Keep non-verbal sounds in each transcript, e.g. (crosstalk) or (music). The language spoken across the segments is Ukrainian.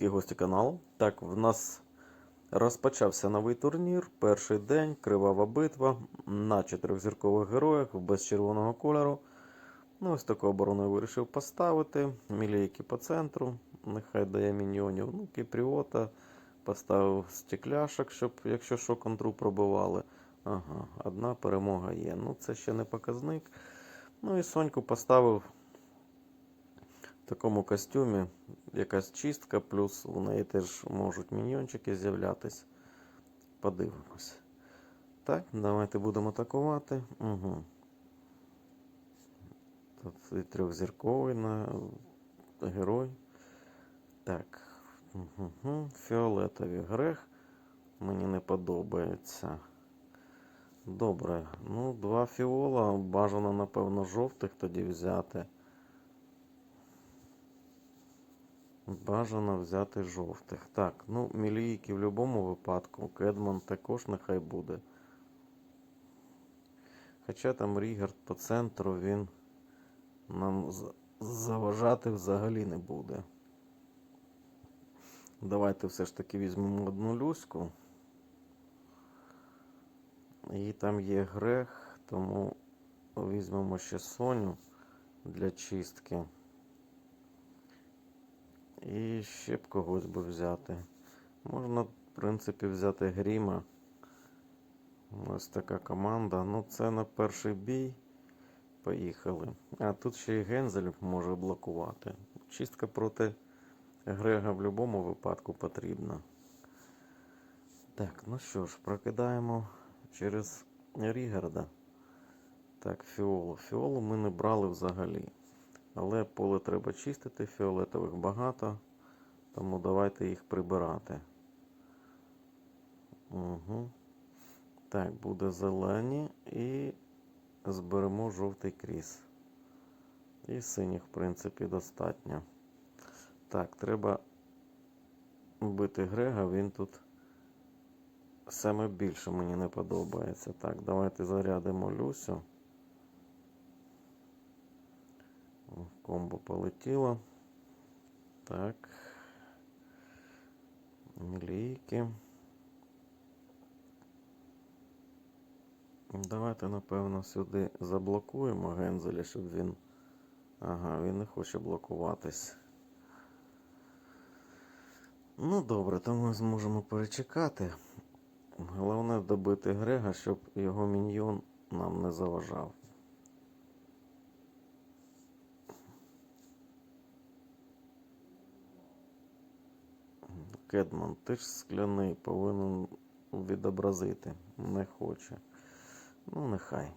Дорогі гості каналу. Так, в нас розпочався новий турнір. Перший день, кривава битва на чотирьохзіркових героях без червоного кольору. Ну, ось таку оборону вирішив поставити. Мілійки по центру. Нехай дає міньйонів. Ну, Кіпріота. Поставив стекляшок, щоб, якщо що, контру пробивали. Ага, одна перемога є. Ну, це ще не показник. Ну і Соньку поставив такому костюмі. Якась чистка, плюс у неї теж можуть міньйончики з'являтись. Подивимось. Так, давайте будемо атакувати. Угу. Тут і трьохзірковий на герой. Так. Угу. Фіолетовий грех. Мені не подобається. Добре. Ну, два фіола. Бажано, напевно, жовтих тоді взяти. Бажано взяти жовтих. Так, ну, мілійки в будь-якому випадку. Кедман також нехай буде. Хоча там Рігард по центру він нам заважати взагалі не буде. Давайте все ж таки візьмемо одну люську. І там є грех, тому візьмемо ще Соню для чистки. І ще б когось би взяти. Можна, в принципі, взяти Гріма. Ось така команда. Ну, це на перший бій. Поїхали. А тут ще й Гензель може блокувати. Чистка проти Грега в будь-якому випадку потрібна. Так, ну що ж, прокидаємо через Рігарда. Так, фіолу. Фіолу ми не брали взагалі. Але поле треба чистити, фіолетових багато, тому давайте їх прибирати. Угу. Так, буде зелені і зберемо жовтий кріс. І синіх, в принципі, достатньо. Так, треба бити Грега, він тут саме більше мені не подобається. Так, давайте зарядимо Люсю. Комбо полетіло. Так. Мілійки. Давайте, напевно, сюди заблокуємо Гензеля, щоб він. Ага, він не хоче блокуватись. Ну, добре, то ми зможемо перечекати. Головне добити Грега, щоб його міньйон нам не заважав. Кедман, ти ж скляний, повинен відобразити. Не хоче. Ну, нехай.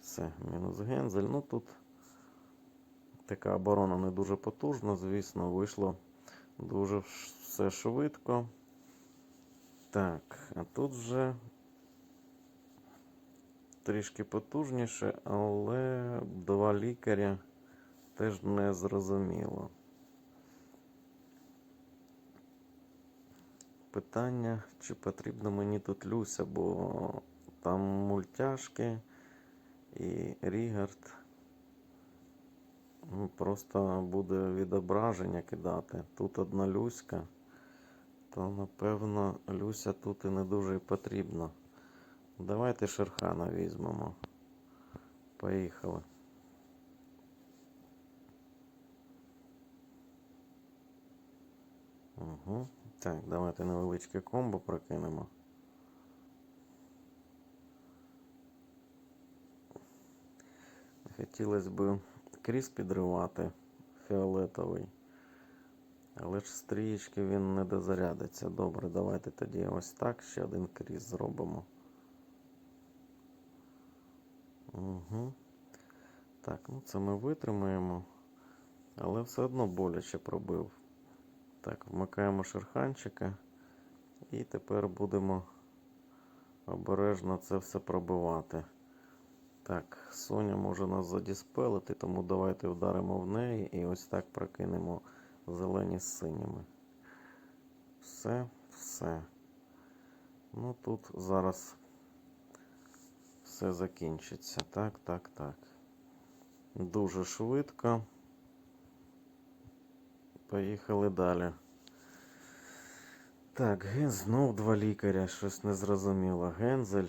Все, мінус Гензель. Ну тут така оборона не дуже потужна, звісно, вийшло дуже все швидко. Так, а тут вже трішки потужніше, але два лікаря теж не зрозуміло. Питання, чи потрібно мені тут Люся, бо там мультяшки і Рігард. Ну, Просто буде відображення кидати. Тут одна Люська, то напевно Люся тут і не дуже потрібна. Давайте Шерхана візьмемо. Поїхали. Угу. Так, давайте невеличке комбо прокинемо. Хотілося б кріс підривати фіолетовий. Але ж стрічки він не дозарядиться. Добре, давайте тоді ось так ще один кріс зробимо. Угу. Так, ну це ми витримаємо. Але все одно боляче пробив. Так, вмикаємо шерханчика. І тепер будемо обережно це все пробивати. Так, Соня може нас задіспелити, тому давайте вдаримо в неї і ось так прокинемо зелені з синіми. Все, все. Ну тут зараз все закінчиться. Так, так, так. Дуже швидко. Поїхали далі. Так, ген знов два лікаря, щось незрозуміло. Гензель.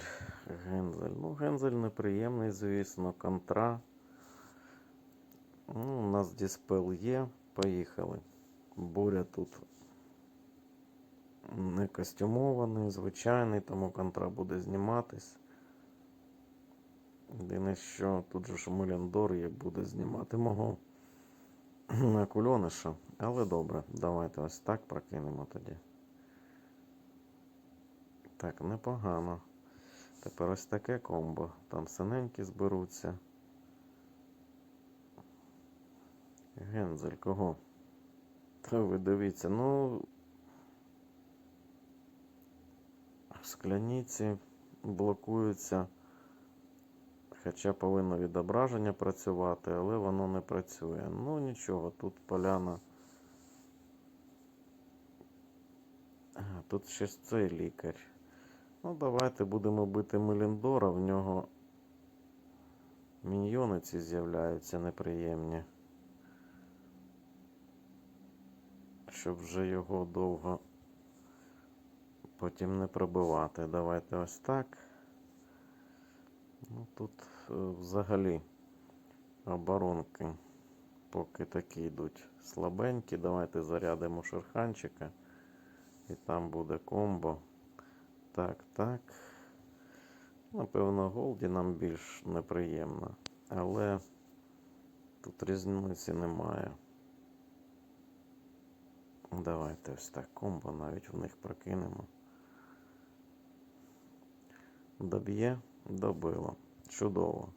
Гензель. Ну, Гензель неприємний, звісно. Контра. Ну, у нас диспел є. Поїхали. Буря тут не костюмований, звичайний, тому контра буде зніматись. Єдине, що тут же ж Меліндор буде знімати мого (clears throat) кульониша. Але добре, давайте ось так прокинемо тоді. Так, непогано. Тепер ось таке комбо. Там синенькі зберуться. Гензель кого? Та ви дивіться, ну. Скляніці блокуються. Хоча повинно відображення працювати, але воно не працює. Ну нічого, тут поляна. Тут ще цей лікар. Ну, давайте будемо бити Меліндора, в нього міньйони ці з'являються неприємні. Щоб вже його довго потім не пробивати. Давайте ось так. Ну, тут е, взагалі оборонки поки такі йдуть слабенькі. Давайте зарядимо шерханчика. І там буде комбо. Так, так. Напевно, Голді нам більш неприємно. Але тут різниці немає. Давайте ось так комбо навіть в них прокинемо. Доб'є, добило. Чудово.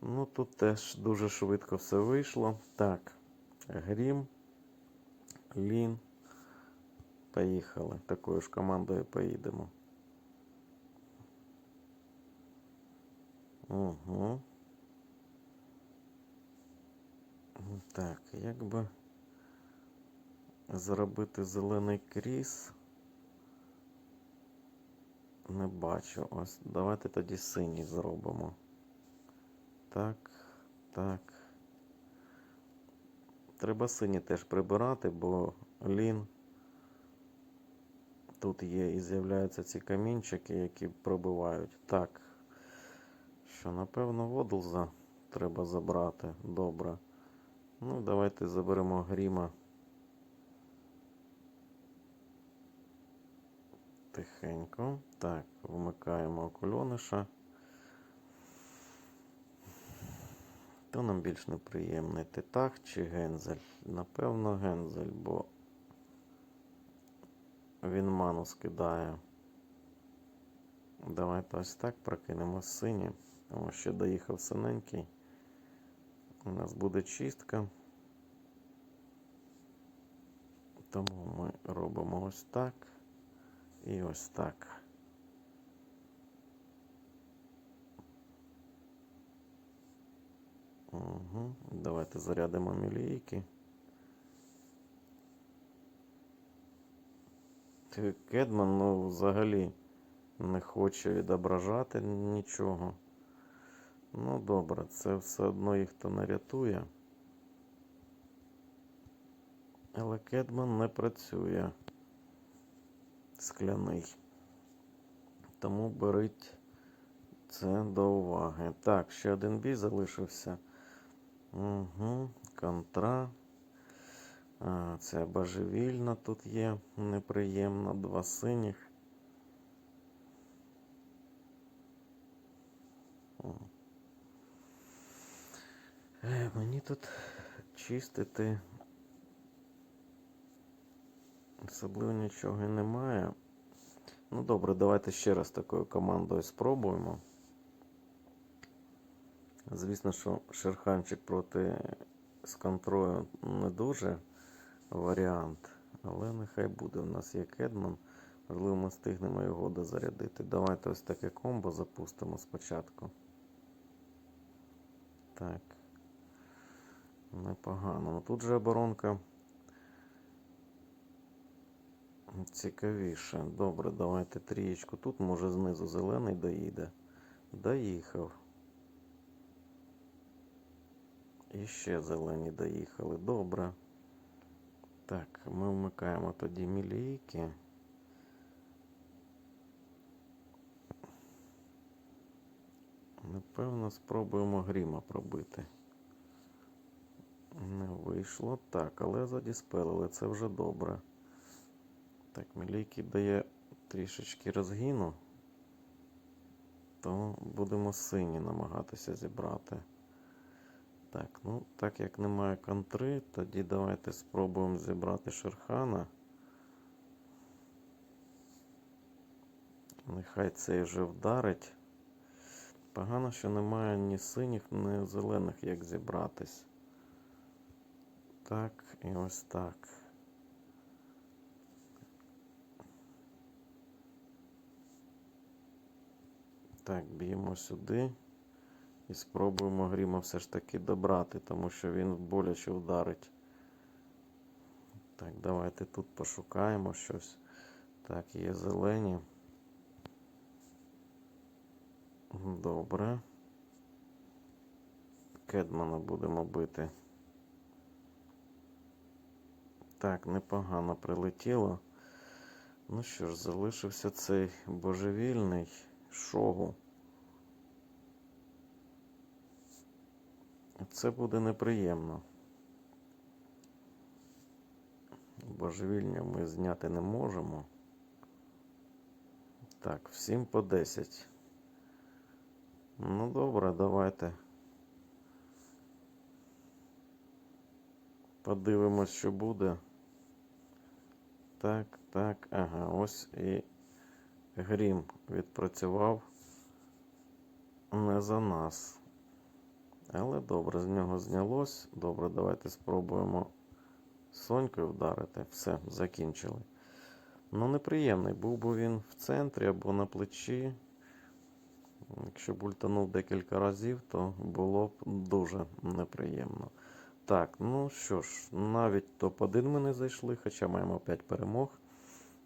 Ну, тут теж дуже швидко все вийшло. Так, Грім, Лін. Поїхали. Такою ж командою поїдемо. Угу. Так, як би зробити зелений кріс? Не бачу. Ось давайте тоді синій зробимо. Так, так. Треба синій теж прибирати, бо лін. Тут є і з'являються ці камінчики, які пробивають. Так. Що, напевно, Водлза треба забрати. Добре. Ну, давайте заберемо гріма. Тихенько. Так, вмикаємо окульониша. То нам більш неприємний титах чи гензель? Напевно, гензель, бо він ману скидає. Давайте ось так прокинемо сині. Тому що доїхав синенький. У нас буде чистка. Тому ми робимо ось так і ось так. Угу. Давайте зарядимо мілійки. Кедман, ну, взагалі не хоче відображати нічого. Ну, добре, це все одно їх то не рятує. Але Кедман не працює скляний. Тому беріть це до уваги. Так, ще один бій залишився. Угу, контра. А, Це божевільна тут є неприємно. Два синіх. Е, Мені тут чистити особливо нічого немає. Ну добре, давайте ще раз такою командою спробуємо. Звісно, що шерханчик проти з контрою не дуже варіант, але нехай буде. У нас є Кедман. Можливо, ми встигнемо його дозарядити. Давайте ось таке комбо запустимо спочатку. Так. Непогано. Ну тут же оборонка цікавіше. Добре, давайте трієчку. Тут може знизу зелений доїде. Доїхав. І ще зелені доїхали. Добре. Так, ми вмикаємо тоді мілійки. Напевно, спробуємо гріма пробити. Не вийшло. Так, але задіспелили, це вже добре. Так, мілійки дає трішечки розгіну. То будемо сині намагатися зібрати. Так, ну, так як немає контри, тоді давайте спробуємо зібрати Шерхана. Нехай цей вже вдарить. Погано, що немає ні синіх, ні зелених, як зібратись. Так, і ось так. Так, б'ємо сюди. І спробуємо гріма все ж таки добрати, тому що він боляче вдарить. Так, давайте тут пошукаємо щось. Так, є зелені. Добре. Кедмана будемо бити. Так, непогано прилетіло. Ну що ж, залишився цей божевільний шогу. Це буде неприємно. Божевільня ми зняти не можемо. Так, всім по 10. Ну добре, давайте. Подивимось, що буде. Так, так, ага, ось і грім відпрацював не за нас. Але добре, з нього знялось. Добре, давайте спробуємо сонькою вдарити. Все, закінчили. Ну, неприємний. Був би він в центрі або на плечі. Якщо б ультанув декілька разів, то було б дуже неприємно. Так, ну що ж, навіть топ-1 ми не зайшли, хоча маємо 5 перемог.